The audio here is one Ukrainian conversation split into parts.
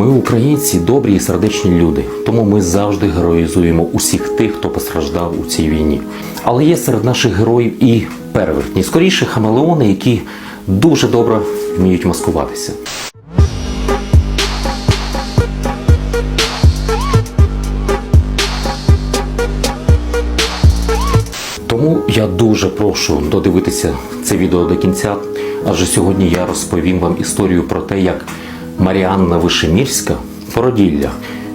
Ми, українці, добрі і сердечні люди, тому ми завжди героїзуємо усіх тих, хто постраждав у цій війні. Але є серед наших героїв і перевертні, скоріше хамелеони, які дуже добре вміють маскуватися. Тому я дуже прошу додивитися це відео до кінця, адже сьогодні я розповім вам історію про те, як Маріанна Вишемірська, породілля,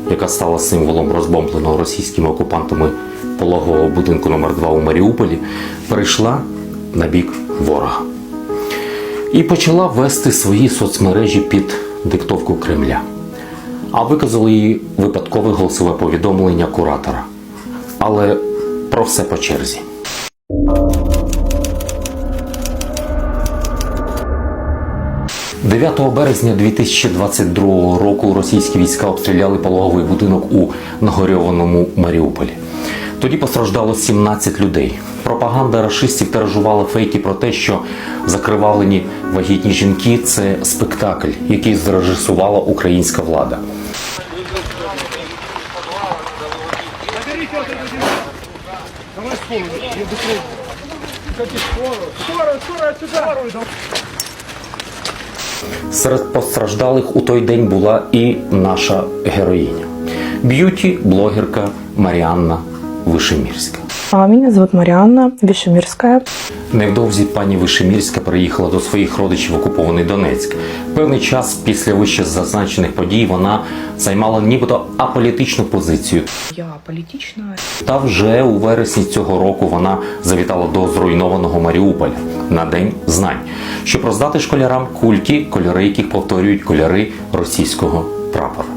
яка стала символом розбомбленого російськими окупантами пологового будинку номер 2 у Маріуполі, перейшла на бік ворога і почала вести свої соцмережі під диктовку Кремля. А виказали їй випадкове голосове повідомлення куратора. Але про все по черзі. – 9 березня 2022 року російські війська обстріляли пологовий будинок у нагорьованому Маріуполі. Тоді постраждало 17 людей. Пропаганда рашистів тиражувала фейки про те, що закривавлені вагітні жінки це спектакль, який зрежисувала українська влада. Давай скорую, я быстрее. Хотите Серед постраждалих у той день була і наша героїня б'юті блогерка Маріанна Вишемірська. А, Меня зовут Марианна Вишемирская. Невдовзі пані Вишемірська приїхала до своїх родичів в окупований Донецьк. Певний час після вище зазначених подій вона займала нібито аполітичну позицію. Я политичная. Та вже у вересні цього року вона завітала до зруйнованого Маріуполя на день знань, щоб роздати школярам кульки, кольори яких повторюють кольори російського прапора.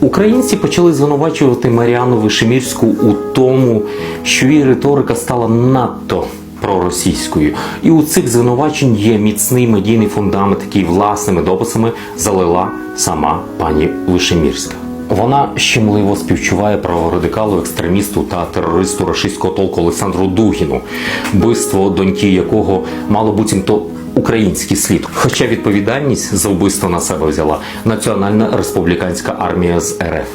Українці почали звинувачувати Маріану Вишемірську у тому, що її риторика стала надто проросійською. І у цих звинувачень є міцний медійний фундамент, який власними дописами залила сама пані Вишемірська. Вона щемливо співчуває праворадикалу, екстремісту та терористу рашистського толку Олександру Дугіну, вбивство доньки якого мало буцімто український слід. Хоча відповідальність за вбивство на себе взяла Національна республіканська армія з РФ.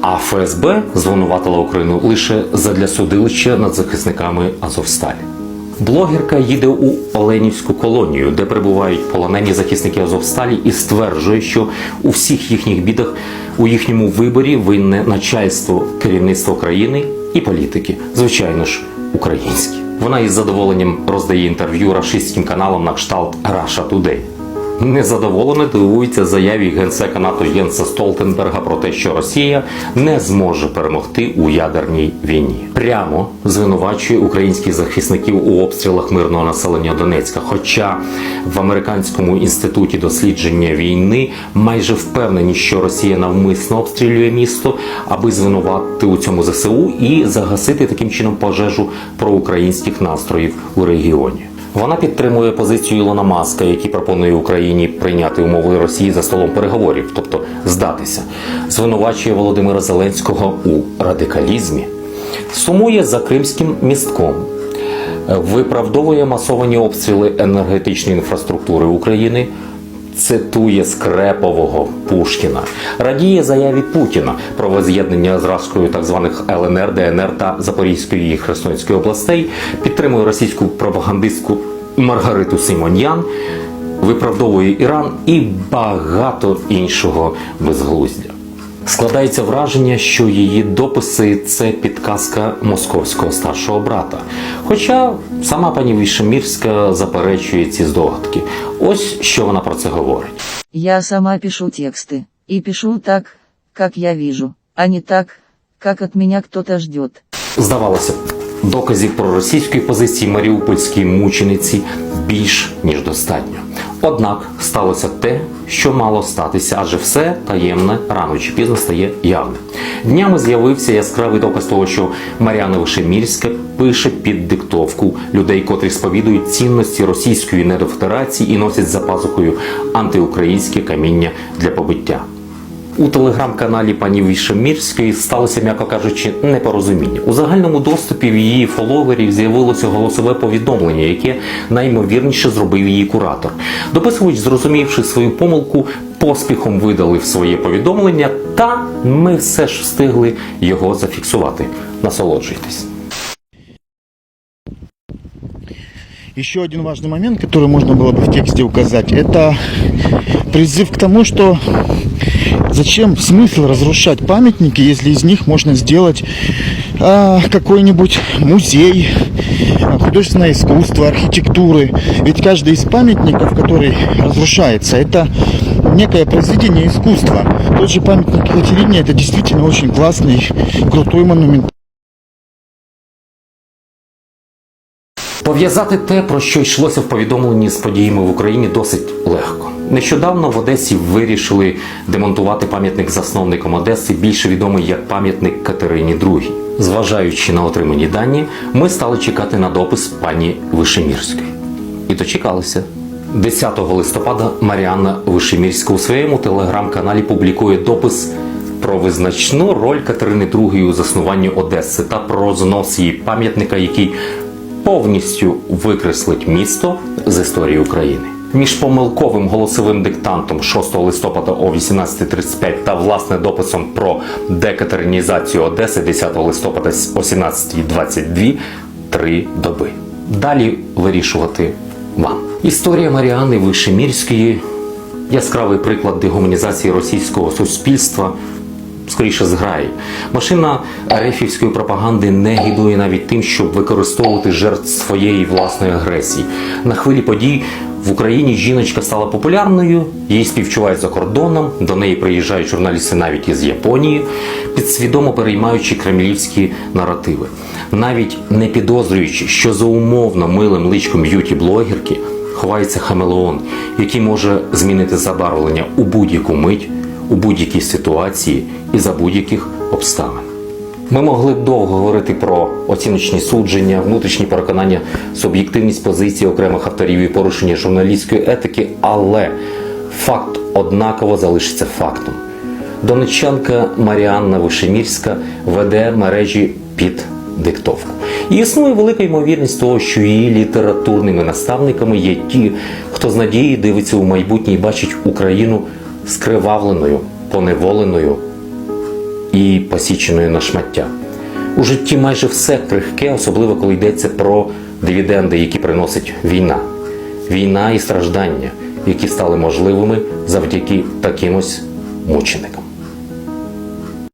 А ФСБ звинуватила Україну лише задля судилища над захисниками Азовсталі. Блогерка їде у Оленівську колонію, де перебувають полонені захисники Азовсталі, і стверджує, що у всіх їхніх бідах у їхньому виборі винне начальство керівництво країни і політики, звичайно ж, українські. Вона із задоволенням роздає інтерв'ю рашистським каналам на кшталт Russia Today. Незадоволено дивується заяві генсека НАТО Єнса Столтенберга про те, що Росія не зможе перемогти у ядерній війні. Прямо звинувачує українських захисників у обстрілах мирного населення Донецька. Хоча в американському інституті дослідження війни майже впевнені, що Росія навмисно обстрілює місто, аби звинуватити у цьому ЗСУ і загасити таким чином пожежу проукраїнських настроїв у регіоні. Вона підтримує позицію Ілона Маска, який пропонує Україні прийняти умови Росії за столом переговорів, тобто здатися, звинувачує Володимира Зеленського у радикалізмі, сумує за кримським містком, виправдовує масовані обстріли енергетичної інфраструктури України. Цитує Скрепового Пушкіна, радіє заяві Путіна про воз'єднання з Рашкою так званих ЛНР, ДНР та Запорізької і Херсонської областей, підтримує російську пропагандистку Маргариту Симоньян, виправдовує Іран і багато іншого безглуздя. Складається враження, що її дописи це підказка московського старшого брата. Хоча сама пані Вішемірська заперечує ці здогадки. Ось що вона про це говорить. Я сама пишу тексты. И пишу так, как я вижу, а не так, как от меня кто-то ждет. Здавалося б, доказів про російської позиції маріупольській мучениці більш ніж достатньо. Однак сталося те, що мало статися, адже все таємне рано чи пізно стає явним. Днями з'явився яскравий доказ того, що Мар'яна Вишемірська пише під диктовку людей, котрі сповідують цінності російської недофедерації і носять за пазухою антиукраїнське каміння для побиття. У телеграм-каналі пані Вішемірської сталося, м'яко кажучи, непорозуміння. У загальному доступі в її фоловерів з'явилося голосове повідомлення, яке наймовірніше зробив її куратор. Дописувач, зрозумівши свою помилку, поспіхом видалив своє повідомлення, та ми все ж встигли його зафіксувати. Насолоджуйтесь. Еще один важный момент, который можно было бы в тексте указать, это призыв к тому, что зачем смысл разрушать памятники, если из них можно сделать а, какой-нибудь музей, а, художественное искусство, архитектуры. Ведь каждый из памятников, который разрушается, это некое произведение искусства. Тот же памятник Екатерине это действительно очень классный, крутой монумент. Пов'язати те, про що йшлося в повідомленні з подіями в Україні, досить легко. Нещодавно в Одесі вирішили демонтувати пам'ятник засновником Одеси, більше відомий як пам'ятник Катерині II. Зважаючи на отримані дані, ми стали чекати на допис пані Вишемірської. І дочекалися. 10 листопада Маріанна Вишемірська у своєму телеграм-каналі публікує допис про визначну роль Катерини II у заснуванні Одеси та про знос її пам'ятника, який повністю викреслить місто з історії України. Між помилковим голосовим диктантом 6 листопада о 18.35 та власне дописом про декатеринізацію Одеси 10 листопада о 17.22 три доби. Далі вирішувати вам. Історія Маріани Вишемірської яскравий приклад дегуманізації російського суспільства скоріше зграї. Машина арефівської пропаганди не гідує навіть тим, щоб використовувати жертв своєї власної агресії. На хвилі подій в Україні жіночка стала популярною, її співчувають за кордоном, до неї приїжджають журналісти навіть із Японії, підсвідомо переймаючи кремлівські наративи. Навіть не підозрюючи, що за умовно милим личком б'юті-блогерки ховається хамелеон, який може змінити забарвлення у будь-яку мить у будь-якій ситуації і за будь-яких обставин. Ми могли б довго говорити про оціночні судження, внутрішні переконання, суб'єктивність позиції окремих авторів і порушення журналістської етики, але факт однаково залишиться фактом. Донеччанка Маріанна Вишемірська веде мережі під диктовку. І існує велика ймовірність того, що її літературними наставниками є ті, хто з надією дивиться у майбутнє і бачить Україну скривавленою, поневоленою і посіченою на шмаття. У житті майже все крихке, особливо коли йдеться про дивіденди, які приносить війна. Війна і страждання, які стали можливими завдяки таким ось мученикам.